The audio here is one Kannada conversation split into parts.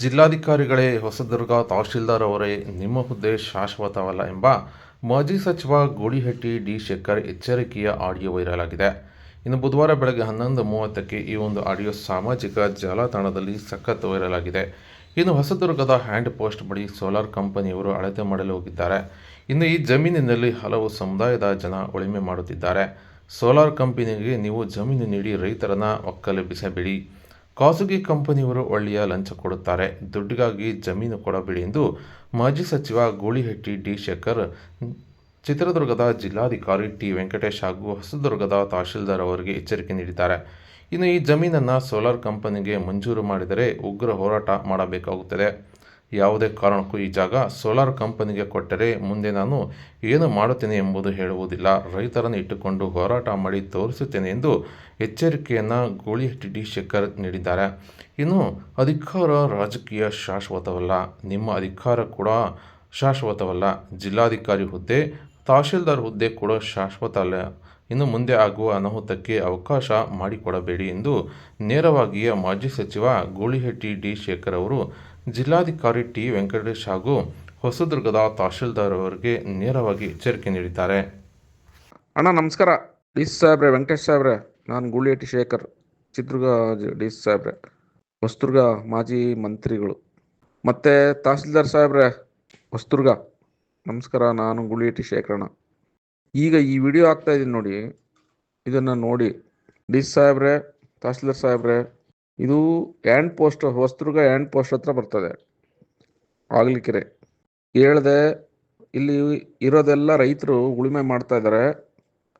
ಜಿಲ್ಲಾಧಿಕಾರಿಗಳೇ ಹೊಸದುರ್ಗ ತಹಶೀಲ್ದಾರ್ ಅವರೇ, ನಿಮ್ಮ ಹುದ್ದೆ ಶಾಶ್ವತವಲ್ಲ ಎಂಬ ಮಾಜಿ ಸಚಿವ ಗೂಳಿಹಟ್ಟಿ ಡಿ ಶೇಖರ್ ಎಚ್ಚರಿಕೆಯ ಆಡಿಯೋ ವೈರಲ್ ಆಗಿದೆ ಇನ್ನು ಬುಧವಾರ ಬೆಳಗ್ಗೆ ಹನ್ನೊಂದು ಮೂವತ್ತಕ್ಕೆ ಈ ಒಂದು ಆಡಿಯೋ ಸಾಮಾಜಿಕ ಜಾಲತಾಣದಲ್ಲಿ ಸಖತ್ ವೈರಲ್ ಆಗಿದೆ ಇನ್ನು ಹೊಸದುರ್ಗದ ಹ್ಯಾಂಡ್ ಪೋಸ್ಟ್ ಬಳಿ ಸೋಲಾರ್ ಕಂಪನಿಯವರು ಅಳತೆ ಮಾಡಲು ಹೋಗಿದ್ದಾರೆ. ಇನ್ನು ಈ ಜಮೀನಿನಲ್ಲಿ ಹಲವು ಸಮುದಾಯದ ಜನ ಉಳಿಮೆ ಮಾಡುತ್ತಿದ್ದಾರೆ. ಸೋಲಾರ್ ಕಂಪನಿಗೆ ನೀವು ಜಮೀನು ನೀಡಿ ರೈತರನ್ನ ಒಕ್ಕಲೆಬ್ಬಿಸಬೇಡಿ. ಖಾಸಗಿ ಕಂಪನಿಯವರು ಒಳ್ಳೆಯ ಲಂಚ ಕೊಡುತ್ತಾರೆ. ದುಡ್ಡಿಗಾಗಿ ಜಮೀನು ಕೊಡಬೇಡಿ ಎಂದು ಮಾಜಿ ಸಚಿವ ಗೂಳಿಹಟ್ಟಿ ಡಿ ಶೇಖರ್, ಚಿತ್ರದುರ್ಗದ ಜಿಲ್ಲಾಧಿಕಾರಿ ಟಿ ವೆಂಕಟೇಶ್ ಹಾಗೂ ಹೊಸದುರ್ಗದ ತಹಶೀಲ್ದಾರ್ ಅವರಿಗೆ ಎಚ್ಚರಿಕೆ ನೀಡಿದ್ದಾರೆ. ಇನ್ನು ಈ ಜಮೀನನ್ನು ಸೋಲಾರ್ ಕಂಪನಿಗೆ ಮಂಜೂರು ಮಾಡಿದರೆ ಉಗ್ರ ಹೋರಾಟ ಮಾಡಬೇಕಾಗುತ್ತದೆ. ಯಾವುದೇ ಕಾರಣಕ್ಕೂ ಈ ಜಾಗ ಸೋಲಾರ್ ಕಂಪನಿಗೆ ಕೊಟ್ಟರೆ ಮುಂದೆ ನಾನು ಏನು ಮಾಡುತ್ತೇನೆ ಎಂಬುದು ಹೇಳುವುದಿಲ್ಲ. ರೈತರನ್ನು ಇಟ್ಟುಕೊಂಡು ಹೋರಾಟ ಮಾಡಿ ತೋರಿಸುತ್ತೇನೆ ಎಂದು ಎಚ್ಚರಿಕೆಯನ್ನು ಗೋಳಿಹಟ್ಟಿ ಶೇಖರ್ ನೀಡಿದ್ದಾರೆ. ಇನ್ನು ಅಧಿಕಾರ ರಾಜಕೀಯ ಶಾಶ್ವತವಲ್ಲ. ನಿಮ್ಮ ಅಧಿಕಾರ ಕೂಡ ಶಾಶ್ವತವಲ್ಲ. ಜಿಲ್ಲಾಧಿಕಾರಿ ಹುದ್ದೆ, ತಹಶೀಲ್ದಾರ್ ಹುದ್ದೆ ಕೂಡ ಶಾಶ್ವತ ಅಲ್ಲ. ಇನ್ನು ಮುಂದೆ ಆಗುವ ಅನಾಹುತಕ್ಕೆ ಅವಕಾಶ ಮಾಡಿಕೊಡಬೇಡಿ ಎಂದು ನೇರವಾಗಿಯೇ ಮಾಜಿ ಸಚಿವ ಗೂಳಿಹಟ್ಟಿ ಡಿ ಶೇಖರ್ ಅವರು ಜಿಲ್ಲಾಧಿಕಾರಿ ಟಿ. ವೆಂಕಟೇಶ್ ಹಾಗೂ ಹೊಸದುರ್ಗದ ತಹಶೀಲ್ದಾರ್ ಅವರಿಗೆ ನೇರವಾಗಿ ಎಚ್ಚರಿಕೆ ನೀಡಿದ್ದಾರೆ. ಅಣ್ಣ, ನಮಸ್ಕಾರ. ಡಿ. ಸಾಹೇಬ್ರೆ, ವೆಂಕಟೇಶ್ ಸಾಹೇಬ್ರೆ, ನಾನು ಗೂಳಿಹಟ್ಟಿ ಶೇಖರ್, ಚಿತ್ರದುರ್ಗ ಡಿ. ಸಾಹೇಬ್ರೆ, ಹೊಸದುರ್ಗ ಮಾಜಿ ಮಂತ್ರಿಗಳು. ಮತ್ತು ತಹಸೀಲ್ದಾರ್ ಸಾಹೇಬ್ರೆ, ಹೊಸದುರ್ಗ, ನಮಸ್ಕಾರ, ನಾನು ಗುಳಿಹಟ್ಟಿ ಶೇಖರಣ ಈಗ ಈ ವಿಡಿಯೋ ಆಗ್ತಾ ಇದ್ದೀನಿ ನೋಡಿ, ಇದನ್ನು ನೋಡಿ. ಡಿ. ಸಾಹೇಬ್ರೆ ತಹಸೀಲ್ದಾರ್ ಸಾಹೇಬ್ರೆ ಇದು hand post Hosadurga hand post ಹತ್ರ ಬರ್ತದೆ, ಆಗ್ಲಿಕ್ಕೆರೆ. ಹೇಳ್ದೆ, ಇಲ್ಲಿ ಇರೋದೆಲ್ಲ ರೈತರು ಉಳುಮೆ ಮಾಡ್ತಾ ಇದ್ದಾರೆ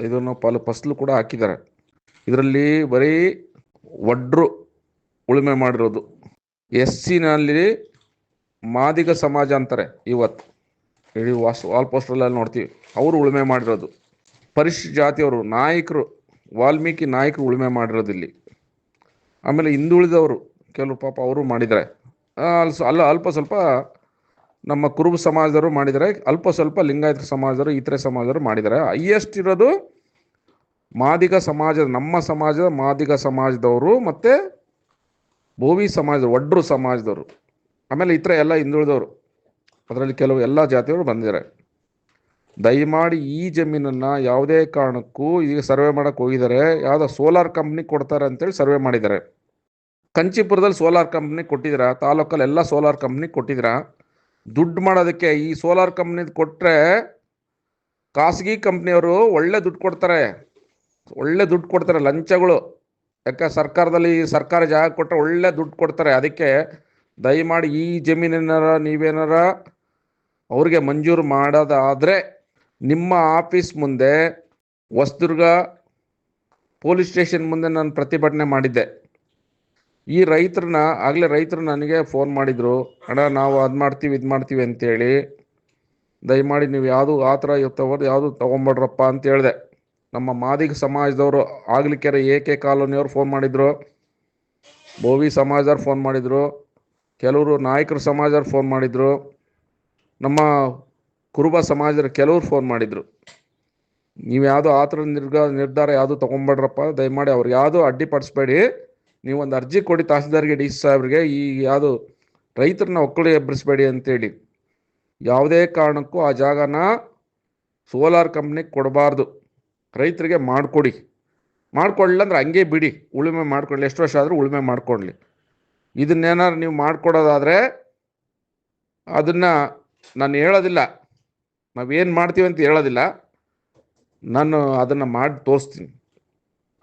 ಇದನ್ನು ಪಾಲು ಫಸಲು ಕೂಡ ಹಾಕಿದ್ದಾರೆ ಇದರಲ್ಲಿ ಬರೀ ಒಡ್ರು ಉಳುಮೆ ಮಾಡಿರೋದು. ಎಸ್ ಸಿನಲ್ಲಿ ಮಾದಿಗ ಸಮಾಜ ಅಂತಾರೆ ಇವತ್ತು ಇಡೀ ವಾಸ್, ವಾಲ್ ಪೋಸ್ಟರ್ಲೆಲ್ಲ ನೋಡ್ತೀವಿ, ಅವರು ಉಳುಮೆ ಮಾಡಿರೋದು. ಪರಿಶ್ ಜಾತಿಯವರು, ನಾಯಕರು, ವಾಲ್ಮೀಕಿ ನಾಯಕರು ಉಳುಮೆ ಮಾಡಿರೋದು ಇಲ್ಲಿ ಆಮೇಲೆ ಹಿಂದುಳಿದವರು ಕೆಲವು ಪಾಪ ಅವರು ಮಾಡಿದ್ದಾರೆ ಆ, ಅಲ್ ಅಲ್ಲ ಅಲ್ಪ ಸ್ವಲ್ಪ ನಮ್ಮ ಕುರುಬ ಸಮಾಜದವರು ಮಾಡಿದ್ದಾರೆ ಅಲ್ಪ ಸ್ವಲ್ಪ ಲಿಂಗಾಯತ ಸಮಾಜದವರು ಇತರೆ ಸಮಾಜದವರು ಮಾಡಿದ್ದಾರೆ ಹೈಯೆಸ್ಟ್ ಇರೋದು ಮಾದಿಗ ಸಮಾಜದ ನಮ್ಮ ಸಮಾಜದ ಮಾದಿಗ ಸಮಾಜದವರು ಮತ್ತು ಭೋವಿ ಸಮಾಜದ ಒಡ್ರು ಸಮಾಜದವರು. ಆಮೇಲೆ ಇತರ ಎಲ್ಲ ಹಿಂದುಳಿದವರು. ಅದರಲ್ಲಿ ಕೆಲವು ಎಲ್ಲ ಜಾತಿಯವರು ಬಂದಿದ್ದಾರೆ. ದಯಮಾಡಿ ಈ ಜಮೀನನ್ನು ಯಾವುದೇ ಕಾರಣಕ್ಕೂ ಈಗ ಸರ್ವೆ ಮಾಡಕ್ಕೆ ಹೋಗಿದ್ದಾರೆ. ಯಾವುದೋ ಸೋಲಾರ್ ಕಂಪ್ನಿ ಕೊಡ್ತಾರೆ ಅಂತೇಳಿ ಸರ್ವೆ ಮಾಡಿದ್ದಾರೆ. ಕಂಚಿಪುರದಲ್ಲಿ ಸೋಲಾರ್ ಕಂಪ್ನಿ ಕೊಟ್ಟಿದ್ದೀರಾ? ತಾಲೂಕಲ್ಲಿ ಎಲ್ಲ ಸೋಲಾರ್ ಕಂಪ್ನಿ ಕೊಟ್ಟಿದ್ದೀರಾ? ದುಡ್ಡು ಮಾಡೋದಕ್ಕೆ ಈ ಸೋಲಾರ್ ಕಂಪ್ನಿದು ಕೊಟ್ಟರೆ ಖಾಸಗಿ ಕಂಪ್ನಿಯವರು ಒಳ್ಳೆ ದುಡ್ಡು ಕೊಡ್ತಾರೆ. ಒಳ್ಳೆ ದುಡ್ಡು ಕೊಡ್ತಾರೆ, ಲಂಚಗಳು. ಯಾಕೆ? ಸರ್ಕಾರದಲ್ಲಿ ಸರ್ಕಾರ ಜಾಗ ಕೊಟ್ಟರೆ ಒಳ್ಳೆ ದುಡ್ಡು ಕೊಡ್ತಾರೆ. ಅದಕ್ಕೆ ದಯಮಾಡಿ ಈ ಜಮೀನೇನಾರ ನೀವೇನಾರ ಅವ್ರಿಗೆ ಮಂಜೂರು ಮಾಡೋದಾದರೆ ನಿಮ್ಮ ಆಫೀಸ್ ಮುಂದೆ ಹೊಸದುರ್ಗ ಪೊಲೀಸ್ ಸ್ಟೇಷನ್ ಮುಂದೆ ನಾನು ಪ್ರತಿಭಟನೆ ಮಾಡಿದ್ದೆ. ಈ ರೈತರನ್ನ, ಆಗಲೇ ರೈತರು ನನಗೆ ಫೋನ್ ಮಾಡಿದರು, ಅಣ್ಣ, ನಾವು ಅದು ಮಾಡ್ತೀವಿ, ಇದು ಮಾಡ್ತೀವಿ ಅಂತೇಳಿ. ದಯಮಾಡಿ ನೀವು ಯಾವುದು ಆ ಥರ ತಗೋದು ಯಾವುದು ತೊಗೊಂಬೇಡ್ರಪ್ಪ ಅಂತ ಹೇಳಿದೆ. ನಮ್ಮ ಮಾದಿಗ ಸಮಾಜದವರು ಆಗ್ಲಿಕೆರೆ ಏಕೆ ಕಾಲೋನಿಯವರು ಫೋನ್ ಮಾಡಿದರು. ಬೋವಿ ಸಮಾಜದವ್ರು ಫೋನ್ ಮಾಡಿದರು. ಕೆಲವರು ನಾಯಕರ ಸಮಾಜದವ್ರು ಫೋನ್ ಮಾಡಿದರು. ನಮ್ಮ ಕುರುಬ ಸಮಾಜದ ಕೆಲವರು ಫೋನ್ ಮಾಡಿದರು. ನೀವು ಯಾವುದೋ ಆ ಥರ ನಿರ್ಗ, ನಿರ್ಧಾರ ಯಾವುದು ತೊಗೊಂಬೇಡ್ರಪ್ಪ ದಯಮಾಡಿ ಅವ್ರು ಯಾವುದು ಅಡ್ಡಿಪಡಿಸ್ಬೇಡಿ ಒಂದು ಅರ್ಜಿ ಕೊಡಿ ತಹಸೀಲ್ದಾರ್ಗೆ, ಡಿ ಸಿ ಸಾಹೇಬ್ರಿಗೆ, ಈ ಯಾವುದು ರೈತರನ್ನ ಒಕ್ಕಳು ಎಬ್ಬರಿಸ್ಬೇಡಿ ಅಂತೇಳಿ. ಯಾವುದೇ ಕಾರಣಕ್ಕೂ ಆ ಜಾಗನ ಸೋಲಾರ್ ಕಂಪ್ನಿಗೆ ಕೊಡಬಾರ್ದು. ರೈತರಿಗೆ ಮಾಡಿಕೊಡಿ. ಮಾಡಿಕೊಡ್ಲಿಲ್ಲ ಅಂದ್ರೆ ಹಂಗೆ ಬಿಡಿ. ಉಳುಮೆ ಮಾಡ್ಕೊಳ್ಳಿ ಎಷ್ಟು ವರ್ಷ ಆದರೂ ಉಳುಮೆ ಮಾಡ್ಕೊಳ್ಳಿ ಇದನ್ನೇನಾದ್ರು ನೀವು ಮಾಡಿಕೊಡೋದಾದರೆ ಅದನ್ನು ನಾನು ಹೇಳೋದಿಲ್ಲ. ನಾವೇನು ಮಾಡ್ತೀವಿ ಅಂತ ಹೇಳೋದಿಲ್ಲ. ನಾನು ಅದನ್ನು ಮಾಡಿ ತೋರಿಸ್ತೀನಿ.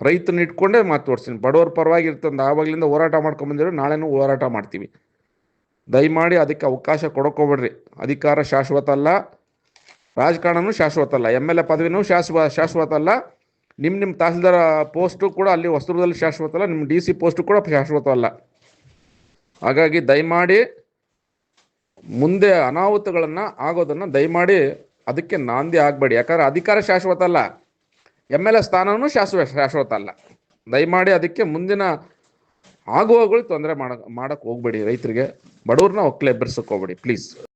ರೈತನ ಇಟ್ಕೊಂಡೇ ಮಾತು ತೋರಿಸ್ತೀನಿ. ಬಡವರ ಪರವಾಗಿ ಇರ್ತಂದು ಆವಾಗಲಿಂದ ಹೋರಾಟ ಮಾಡ್ಕೊಂಬಂದಿರೋ ನಾಳೆನೂ ಹೋರಾಟ ಮಾಡ್ತೀವಿ. ದಯಮಾಡಿ ಅದಕ್ಕೆ ಅವಕಾಶ ಕೊಡೋಕೋಬೇಡ್ರಿ. ಅಧಿಕಾರ ಶಾಶ್ವತ ಅಲ್ಲ. ರಾಜಕಾರಣನೂ ಶಾಶ್ವತ ಅಲ್ಲ. ಎಂ ಎಲ್ ಎ ಪದವಿನೂ ಶಾಶ್ವ, ಶಾಶ್ವತ ಅಲ್ಲ. ನಿಮ್ಮ ನಿಮ್ಮ ತಹಸೀಲ್ದಾರ್ ಪೋಸ್ಟು ಕೂಡ ಅಲ್ಲಿ ಹೊಸದುರ್ಗದಲ್ಲಿ ಶಾಶ್ವತ ಅಲ್ಲ. ನಿಮ್ಮ ಡಿ ಸಿ ಪೋಸ್ಟು ಕೂಡ ಶಾಶ್ವತ ಅಲ್ಲ. ಹಾಗಾಗಿ ದಯಮಾಡಿ ಮುಂದೆ ಅನಾಹುತಗಳನ್ನು ಆಗೋದನ್ನು ದಯಮಾಡಿ ಅದಕ್ಕೆ ನಾಂದಿ ಆಗಬೇಡಿ. ಯಾಕಂದ್ರೆ ಅಧಿಕಾರ ಶಾಶ್ವತ ಅಲ್ಲ. ಎಂ ಎಲ್ ಎ ಸ್ಥಾನವೂ ಶಾಶ್ವ, ಶಾಶ್ವತ ಅಲ್ಲ. ದಯಮಾಡಿ ಅದಕ್ಕೆ ಮುಂದಿನ ಆಗುವಗಳು ತೊಂದರೆ ಮಾಡ ಮಾಡಕ್ಕೆ ಹೋಗ್ಬೇಡಿ ರೈತರಿಗೆ. ಬಡವ್ರನ್ನ ಒಕ್ಕಲೆ ಎಬ್ಬರಿಸಕ್ಕೆ ಹೋಗ್ಬೇಡಿ ಪ್ಲೀಸ್